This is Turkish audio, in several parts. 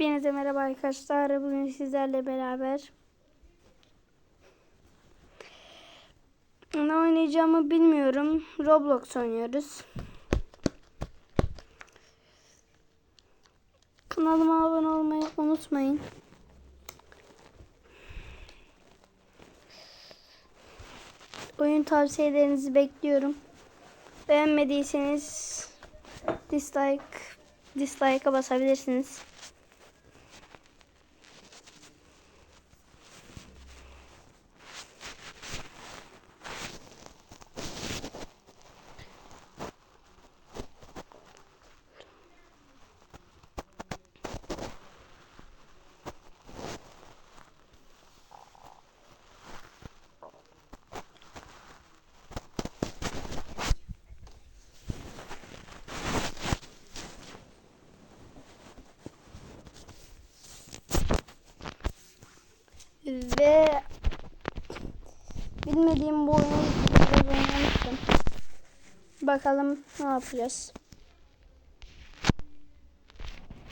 Hepinize merhaba arkadaşlar. Bugün sizlerle beraber ne oynayacağımı bilmiyorum. Roblox oynuyoruz. Kanalıma abone olmayı unutmayın. Oyun tavsiyelerinizi bekliyorum. Beğenmediyseniz dislike dislike'a basabilirsiniz. Ve bilmediğim bu oyunu biraz oynamıştım. Bakalım ne yapacağız.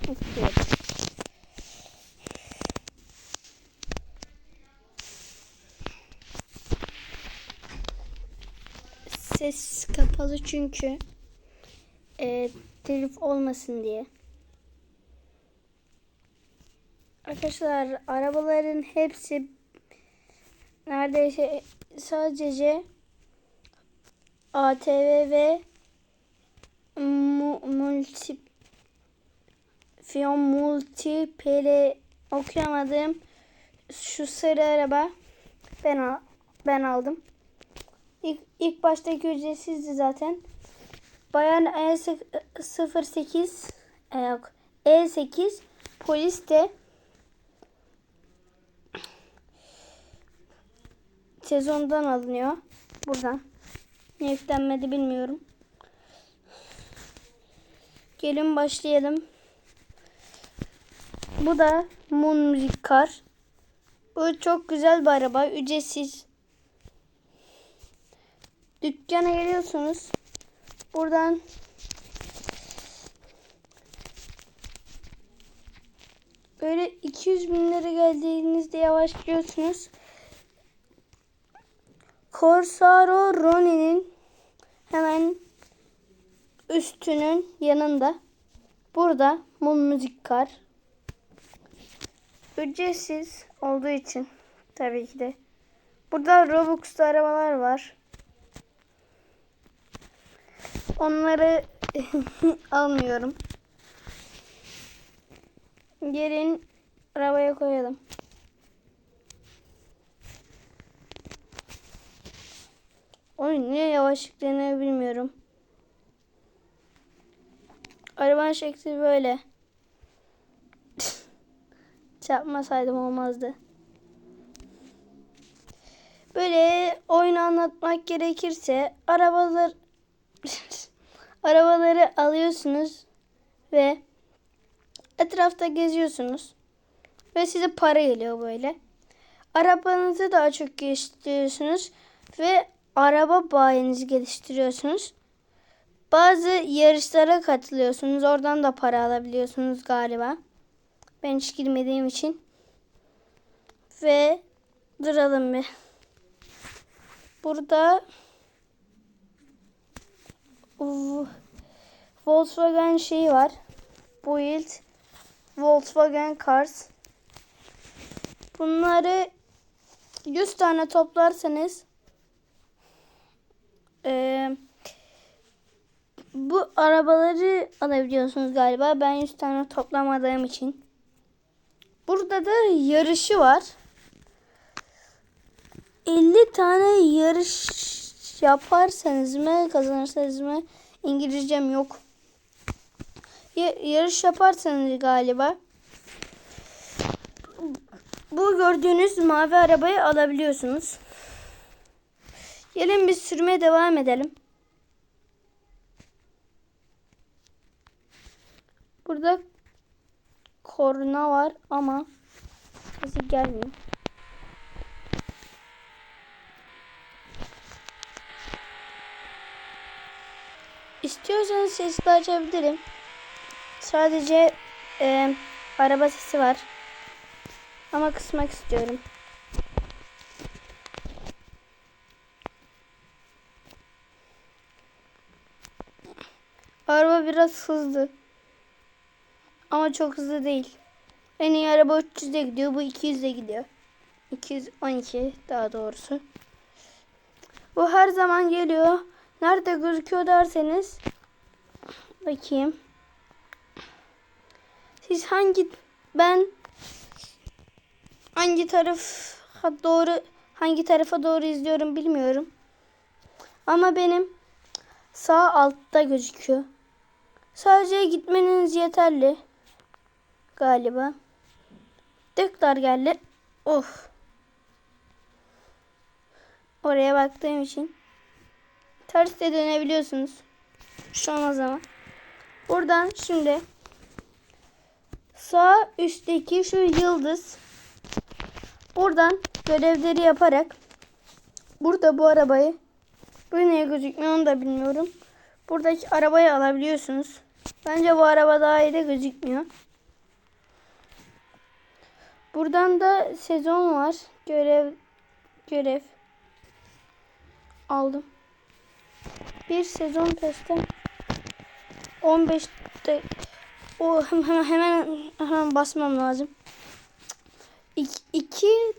İstiyorum. Ses kapalı çünkü e, telif olmasın diye. Arkadaşlar arabaların hepsi neredeyse sadece ATV ve mu, multi Fiyon multi pl okuyamadım. Şu sarı araba ben al, ben aldım. İlk, ilk baştaki ücretsizdi zaten. Bayan E08 e, yok E8 polis de sezondan alınıyor. Buradan. Ne yüklenmedi bilmiyorum. Gelin başlayalım. Bu da Moon Music Car. Bu çok güzel bir araba. Ücretsiz. Dükkana geliyorsunuz. Buradan böyle 200 bin lira geldiğinizde yavaşlıyorsunuz. Corsaro Ronin'in hemen üstünün yanında. Burada Mum Müzik Kar. Ücretsiz olduğu için tabii ki de. Burada Robux'ta arabalar var. Onları almıyorum. Gelin arabaya koyalım. Oyun niye yavaş yükleniyor bilmiyorum. Arabanın şekli böyle. Çarpmasaydım olmazdı. Böyle oyunu anlatmak gerekirse arabalar arabaları alıyorsunuz ve etrafta geziyorsunuz ve size para geliyor böyle. Arabanızı daha çok geliştiriyorsunuz ve araba bayinizi geliştiriyorsunuz. Bazı yarışlara katılıyorsunuz. Oradan da para alabiliyorsunuz galiba. Ben hiç girmediğim için. Ve duralım bir. Burada Volkswagen şeyi var. Build Volkswagen Cars. Bunları 100 tane toplarsanız ee, bu arabaları alabiliyorsunuz galiba. Ben 100 tane toplamadığım için. Burada da yarışı var. 50 tane yarış yaparsanız mı kazanırsanız mı İngilizcem yok. yarış yaparsanız galiba bu gördüğünüz mavi arabayı alabiliyorsunuz. Gelin biz sürmeye devam edelim. Burada korna var ama sesi gelmiyor. İstiyorsanız sesli açabilirim. Sadece e, araba sesi var. Ama kısmak istiyorum. Araba biraz hızlı. Ama çok hızlı değil. En iyi araba 300'de gidiyor. Bu 200'de gidiyor. 212 daha doğrusu. Bu her zaman geliyor. Nerede gözüküyor derseniz. Bakayım. Siz hangi ben hangi tarafa doğru hangi tarafa doğru izliyorum bilmiyorum. Ama benim sağ altta gözüküyor. Sadece gitmeniz yeterli. Galiba. Tekrar geldi. Of. Oraya baktığım için. Ters de dönebiliyorsunuz. Şu an o zaman. Buradan şimdi sağ üstteki şu yıldız buradan görevleri yaparak burada bu arabayı bu niye gözükmüyor onu da bilmiyorum. Buradaki arabayı alabiliyorsunuz. Bence bu araba daha iyi de gözükmüyor. Buradan da sezon var. Görev görev aldım. Bir sezon testten 15 de o hemen hemen hemen basmam lazım. İki, iki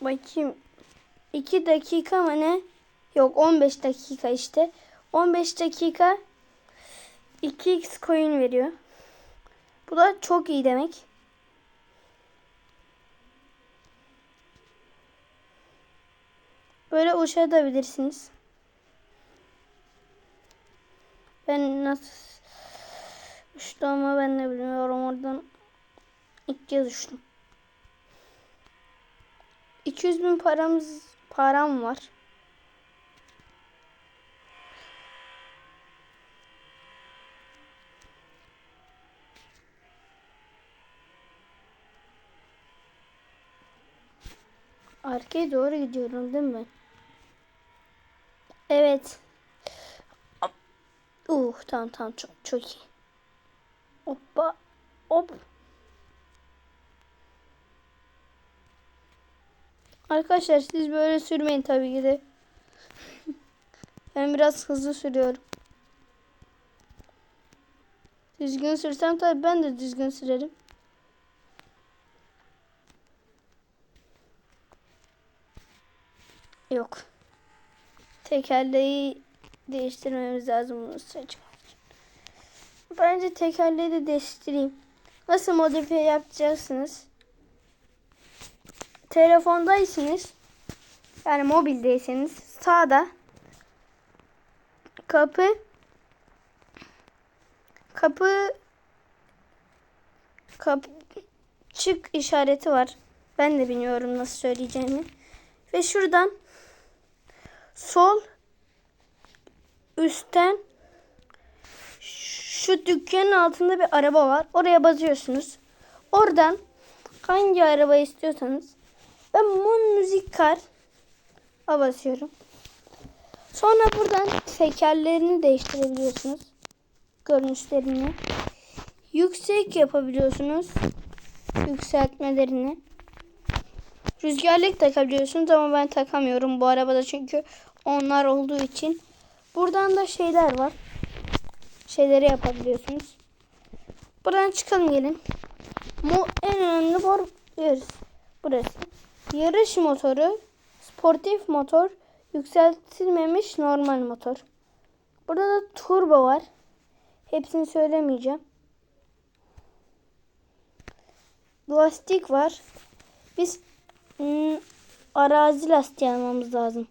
bakayım 2 dakika mı ne? Yok 15 dakika işte. 15 dakika 2x coin veriyor. Bu da çok iyi demek. Böyle uçabilirsiniz. Ben nasıl uçtuğumu ben de bilmiyorum. Oradan ilk kez uçtum. 200 bin paramız param var. Arkaya doğru gidiyorum değil mi? Evet. Uh tamam tamam çok çok iyi. Hoppa hop. Arkadaşlar siz böyle sürmeyin tabii ki de. ben biraz hızlı sürüyorum. Düzgün sürsem tabii ben de düzgün sürerim. Yok. Tekerleği değiştirmemiz lazım bunu. Bence tekerleği de değiştireyim. Nasıl modifiye yapacaksınız? Telefondaysınız. Yani mobildeyseniz sağda kapı kapı kapı çık işareti var. Ben de bilmiyorum nasıl söyleyeceğimi. Ve şuradan sol üstten şu dükkanın altında bir araba var. Oraya basıyorsunuz. Oradan hangi araba istiyorsanız ben Mon Müzik Kar basıyorum. Sonra buradan tekerlerini değiştirebiliyorsunuz. Görünüşlerini. Yüksek yapabiliyorsunuz. Yükseltmelerini. Rüzgarlık takabiliyorsunuz ama ben takamıyorum bu arabada çünkü onlar olduğu için. Buradan da şeyler var. Şeyleri yapabiliyorsunuz. Buradan çıkalım gelin. Bu en önemli bor yarış. Burası. Yarış motoru, sportif motor, yükseltilmemiş normal motor. Burada da turbo var. Hepsini söylemeyeceğim. Lastik var. Biz Hmm, arazi lastiği almamız lazım.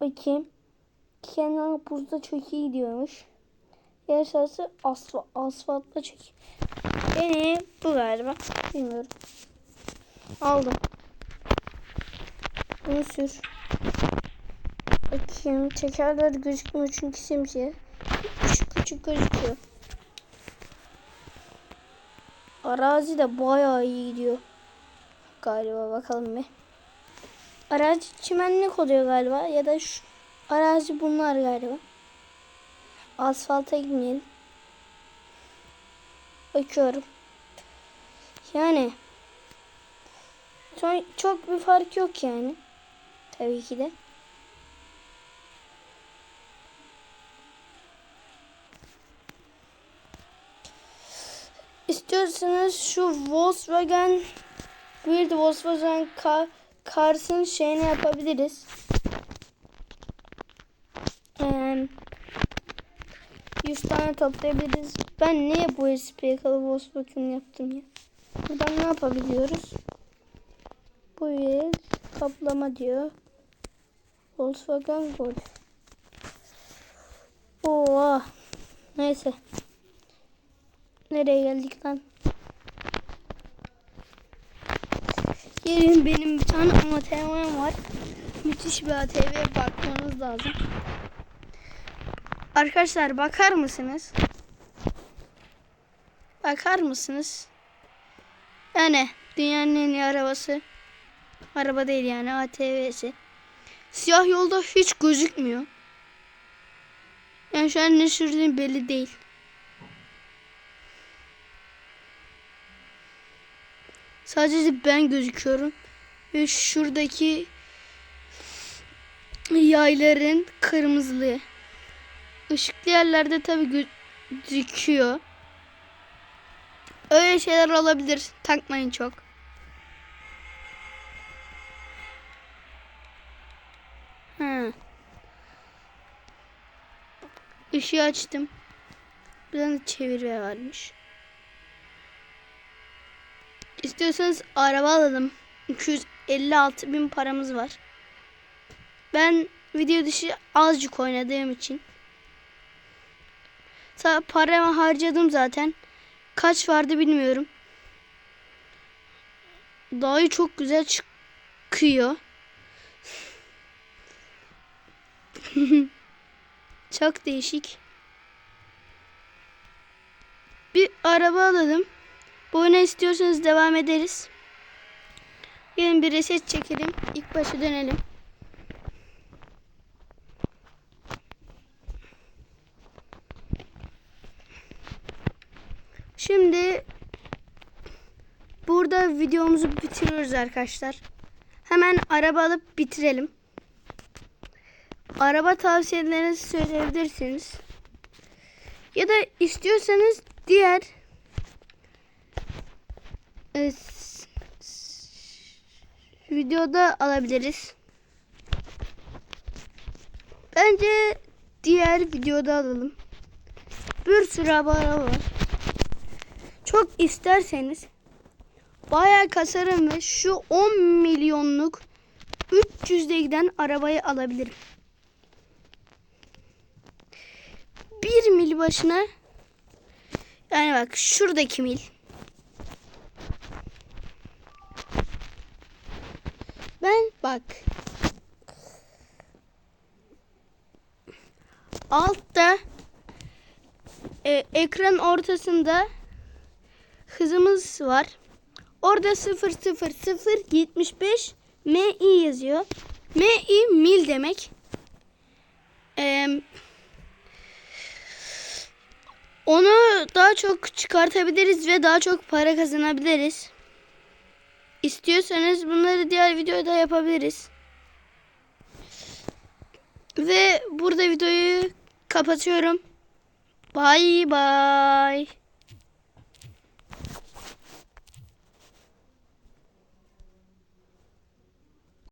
Bakayım. Kenan buzda çok iyi gidiyormuş. Yer sırası asfalt, asfaltla çok iyi. Bu galiba. Bilmiyorum. Aldım. Bunu sür. Bakayım tekerler gözükmüyor çünkü simsiyah. Küçük küçük gözüküyor. Arazi de bayağı iyi gidiyor. Galiba bakalım bir. Arazi çimenlik oluyor galiba ya da şu arazi bunlar galiba. asfalta gitmeyelim. Bakıyorum. Yani çok, bir fark yok yani. Tabii ki de. İstiyorsanız şu Volkswagen bir de Volkswagen Ka Cars'ın şeyini yapabiliriz. Ee, 100 tane toplayabiliriz. Ben niye bu kalıp Volkswagen yaptım ya? Buradan ne yapabiliyoruz? Bu yıl kaplama diyor. Volkswagen Golf. Oha. Neyse. Nereye geldik lan? Gelin benim bir tane ATV'm var. Müthiş bir ATV'ye bakmanız lazım. Arkadaşlar bakar mısınız? Bakar mısınız? Yani dünyanın en iyi arabası. Araba değil yani ATV'si. Siyah yolda hiç gözükmüyor. Yani şu an ne sürdüğüm belli değil. Sadece ben gözüküyorum. Ve şuradaki yayların kırmızılı. Işıklı yerlerde tabi gözüküyor. Öyle şeyler olabilir. Takmayın çok. Ha. Işığı açtım. Bir tane çevirme varmış. İstiyorsanız araba alalım. 256 bin paramız var. Ben video dışı azıcık oynadığım için. Paramı harcadım zaten. Kaç vardı bilmiyorum. Dağı çok güzel çıkıyor. çok değişik. Bir araba alalım. Bu oyuna istiyorsanız devam ederiz. Gelin bir reset çekelim. İlk başa dönelim. Şimdi burada videomuzu bitiriyoruz arkadaşlar. Hemen araba alıp bitirelim. Araba tavsiyelerinizi söyleyebilirsiniz. Ya da istiyorsanız diğer e, videoda alabiliriz. Bence diğer videoda alalım. Bir sürü araba var. Çok isterseniz bayağı kasarım ve şu 10 milyonluk 300'de giden arabayı alabilirim. 1 mil başına yani bak şuradaki mil Ben bak altta e, ekran ortasında hızımız var. Orada 00075 MI yazıyor. MI mil demek. Ee, onu daha çok çıkartabiliriz ve daha çok para kazanabiliriz. İstiyorsanız bunları diğer videoda yapabiliriz. Ve burada videoyu kapatıyorum. Bye bye.